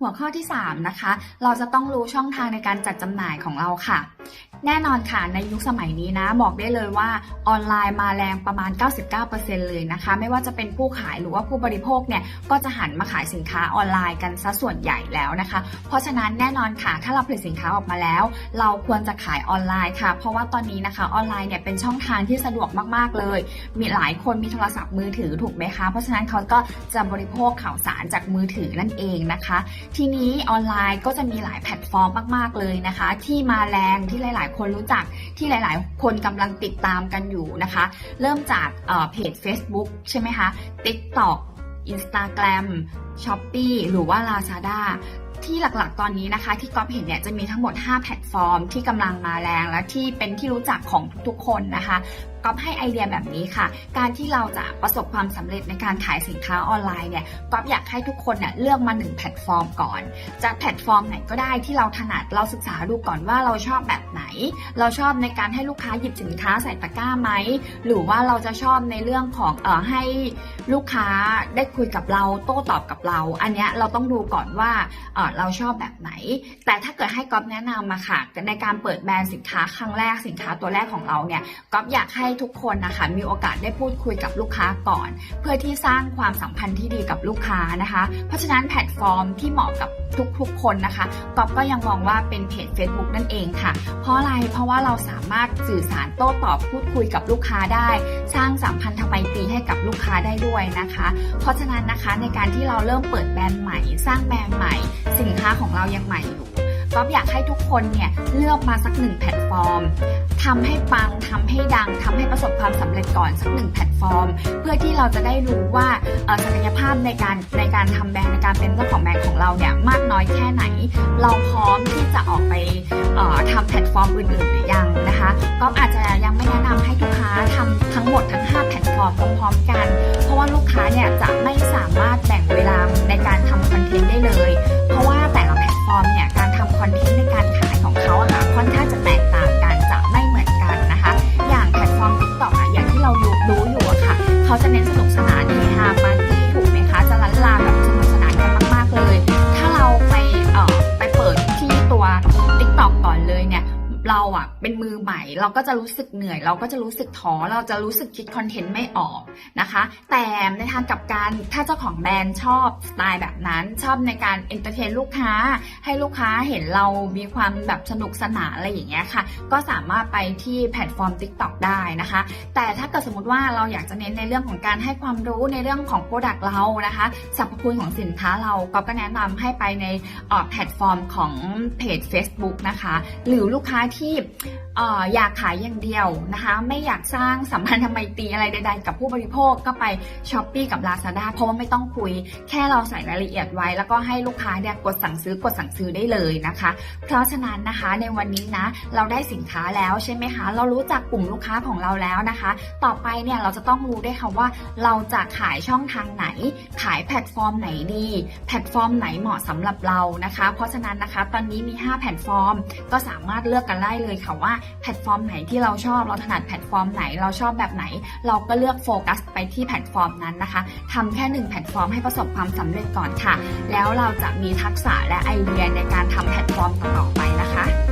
หัวข้อที่ 3 นะคะ เราจะต้องรู้ช่องทางในการจัดจำหน่ายของเราค่ะแน่นอนค่ะในยุคสมัยนี้นะ บอกได้เลยว่าออนไลน์มาแรงประมาณ 99%เลยนะคะ ไม่ว่าจะเป็นผู้ขายหรือว่าผู้บริโภคเนี่ยก็จะหันมาขายสินค้าออนไลน์กันซะส่วนใหญ่แล้วนะคะ เพราะฉะนั้นแน่นอนค่ะถ้าเราผลิตสินค้าออกมาแล้ว เราควรจะขายออนไลน์ค่ะ เพราะว่าตอนนี้นะคะออนไลน์เนี่ยเป็นช่องทางที่สะดวกมากๆเลย มีหลายคนมีโทรศัพท์มือถือถูกไหมคะ เพราะฉะนั้นเขาก็จะบริโภคข่าวสารจากมือถือนั่นเองนะคะ ทีนี้ออนไลน์ก็จะมีหลายแพลตฟอร์มมาก ๆเลยนะคะ ที่มาแรงที่หลายๆ คนรู้จักที่หลายๆ คนกำลังติดตามกันอยู่นะคะ เริ่มจากเอ่อเพจ Facebook ใช่ไหมคะ TikTok Instagram Shopee หรือว่า Lazada ที่หลักๆ ตอนนี้นะคะ ที่ก๊อฟเห็นเนี่ยจะมีทั้งหมด 5 แพลตฟอร์มที่กำลังมาแรงและที่เป็นที่รู้จักของทุกๆคนนะคะ ก๊อฟให้ไอเดียแบบนี้ค่ะ การที่เราจะประสบความสำเร็จในการขายสินค้าออนไลน์เนี่ยก๊อฟอยากให้ทุกคนเนี่ยเลือกมาหนึ่งแพลตฟอร์มก่อนจากแพลตฟอร์มไหนก็ได้ที่เราถนัดเราศึกษาดูก่อนว่าเราชอบแบบไหน เราชอบในการให้ลูกค้าหยิบสินค้าใส่ตะกร้าไหมหรือว่าเราจะชอบในเรื่องของเออให้ลูกค้าได้คุยกับเราโต้ตอบกับเรา อันเนี้ยเราต้องดูก่อนว่าเออเราชอบแบบไหน แต่ถ้าเกิดให้ก๊อฟแนะนำมาค่ะในการเปิดแบรนด์สินค้าครั้งแรกสินค้าตัวแรกของเราเนี่ยก๊อฟอยากให้ทุกคนนะคะมีโอกาสได้พูดคุยกับลูกค้าก่อน เพื่อที่สร้างความสัมพันธ์ที่ดีกับลูกค้านะคะ เพราะฉะนั้นแพลตฟอร์มที่เหมาะกับทุกๆคนนะคะก๊อฟก็ยังมองว่าเป็นเพจ Facebook นั่นเองค่ะ เพราะอะไรเพราะว่าเราสามารถสื่อสารโต้ตอบพูดคุยกับลูกค้าได้ สร้างสัมพันธไมตรีให้กับลูกค้าได้ด้วยนะคะ เพราะฉะนั้นนะคะในการที่เราเริ่มเปิดแบรนด์ใหม่ สร้างแบรนด์ใหม่ สินค้าของเรายังใหม่อยู่ ก๊อยากให้ทุกคนเนี่ยเลือกมาสักหนึ่งแพลตฟอร์มทำให้ปังทำให้ดังทำให้ประสบความสำเร็จก่อนสักหนึ่งแพลตฟอร์ม เพื่อที่เราจะได้รู้ว่าศักยภาพในการในการทำแบรนด์ในการเป็นเจ้าของแบรนด์ของเราเนี่ยมากน้อยแค่ไหน เราพร้อมที่จะออกไปทำแพลตฟอร์มอื่นๆหรือยังนะคะก็อาจจะยังไม่แนะนำให้ลูกค้าทำทั้งหมดทั้ง 5 แพลตฟอร์มพร้อมๆกัน เพราะว่าลูกค้าเนี่ยจะไม่สามารถแบ่งเวลาในการทำคอนเทนต์ได้เลย เพราะว่า เขาจะเน้นสนุกสนาน อะเป็นมือใหม่ เราก็จะรู้สึกเหนื่อย เราก็จะรู้สึกท้อเราจะรู้สึกคิดคอนเทนต์ไม่ออกนะคะ แต่ในทางกลับกันถ้าเจ้าของแบรนด์ชอบสไตล์แบบนั้นชอบในการเอนเตอร์เทนลูกค้า ให้ลูกค้าเห็นเรามีความแบบสนุกสนานอะไรอย่างเงี้ยค่ะ ก็สามารถไปที่แพลตฟอร์ม TikTok ได้นะคะ แต่ถ้าเกิดสมมติว่าเราอยากจะเน้นในเรื่องของการให้ความรู้ในเรื่องของโปรดักต์เรานะคะสรรพคุณของสินค้าเราก็ก็แนะนำให้ไปในแพลตฟอร์มของเพจ Facebook นะคะ หรือลูกค้าที่อยากขายอย่างเดียวนะคะ ไม่อยากสร้างสัมพันธไมตรีอะไรใดๆ กับผู้บริโภคก็ไป s h อ p e e กับ Lazada เพราะว่าไม่ต้องคุย แค่เราใส่รายละเอียดไว้ แล้วก็ให้ลูกค้าเนี่ยกดสั่งซื้อกดสั่งซื้อได้เลยนะคะ เพราะฉะนั้นนะคะในวันนี้นะเราได้สินค้าแล้วใช่ไหมคะ เรารู้จักกลุ่มลูกค้าของเราแล้วนะคะ ต่อไปเนี่ยเราจะต้องรู้ได้วยค่ะว่าเราจะขายช่องทางไหน ขายแพลตฟอร์มไหนดี แพลตฟอร์มไหนเหมาะสำหรับเรานะคะ เพราะฉะนั้นนะคะ ตอนนี้มี 5 แพลตฟอร์ม ก็สามารถเลือกกันได้เลยค่ะว่าแพลตฟอร์มไหนที่เราชอบเราถนัดแพลตฟอร์มไหนเราชอบแบบไหน เราก็เลือกโฟกัสไปที่แพลตฟอร์มนั้นนะคะทำแค่หนึ่งแพลตฟอร์มให้ประสบความสำเร็จก่อนค่ะ แล้วเราจะมีทักษะและไอเดียในการทำแพลตฟอร์มต่อไปนะคะ